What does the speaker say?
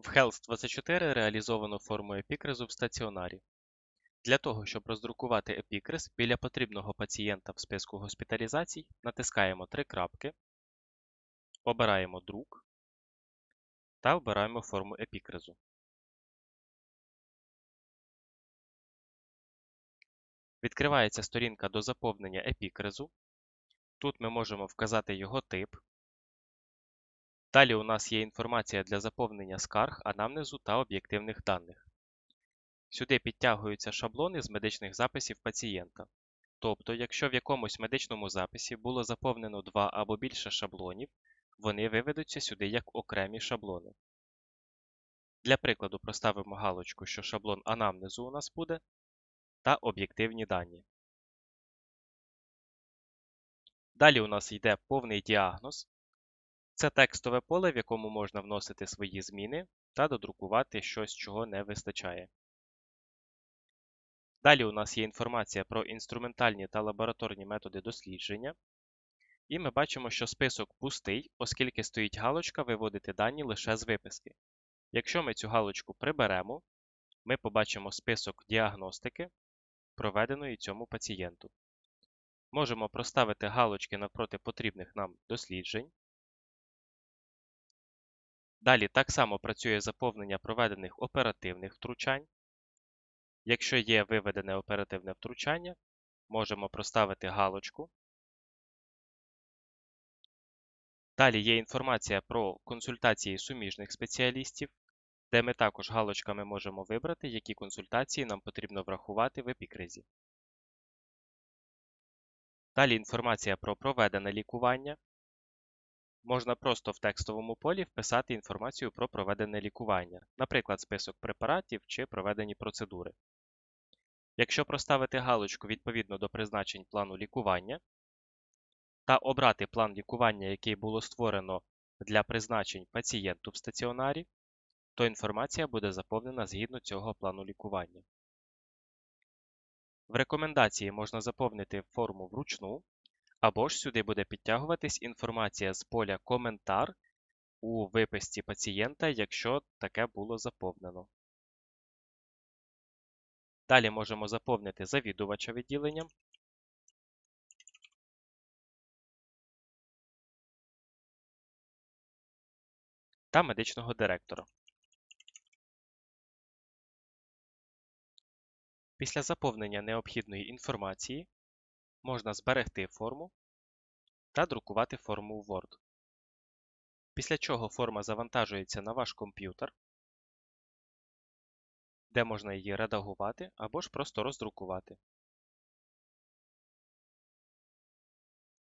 В Health24 реалізовано форму епікризу в стаціонарі. Для того, щоб роздрукувати епікриз, біля потрібного пацієнта в списку госпіталізацій натискаємо три крапки, обираємо друк та обираємо форму епікризу. Відкривається сторінка до заповнення епікризу. Тут ми можемо вказати його тип. Далі у нас є інформація для заповнення скарг, анамнезу та об'єктивних даних. Сюди підтягуються шаблони з медичних записів пацієнта. Тобто, якщо в якомусь медичному записі було заповнено два або більше шаблонів, вони виведуться сюди як окремі шаблони. Для прикладу проставимо галочку, що шаблон анамнезу у нас буде, та об'єктивні дані. Далі у нас йде повний діагноз. Це текстове поле, в якому можна вносити свої зміни та додрукувати щось, чого не вистачає. Далі у нас є інформація про інструментальні та лабораторні методи дослідження. І ми бачимо, що список пустий, оскільки стоїть галочка виводити дані лише з виписки. Якщо ми цю галочку приберемо, ми побачимо список діагностики, проведеної цьому пацієнту. Можемо проставити галочки навпроти потрібних нам досліджень. Далі так само працює заповнення проведених оперативних втручань. Якщо є виведене оперативне втручання, можемо проставити галочку. Далі є інформація про консультації суміжних спеціалістів, де ми також галочками можемо вибрати, які консультації нам потрібно врахувати в епікризі. Далі інформація про проведене лікування. Можна просто в текстовому полі вписати інформацію про проведене лікування, наприклад, список препаратів чи проведені процедури. Якщо проставити галочку відповідно до призначень плану лікування та обрати план лікування, який було створено для призначень пацієнту в стаціонарі, то інформація буде заповнена згідно цього плану лікування. В рекомендації можна заповнити форму вручну, або ж сюди буде підтягуватись інформація з поля Коментар у виписці пацієнта, якщо таке було заповнено. Далі можемо заповнити завідувача відділенням. та медичного директора. Після заповнення необхідної інформації можна зберегти форму та друкувати форму у Word. Після чого форма завантажується на ваш комп'ютер, де можна її редагувати або ж просто роздрукувати.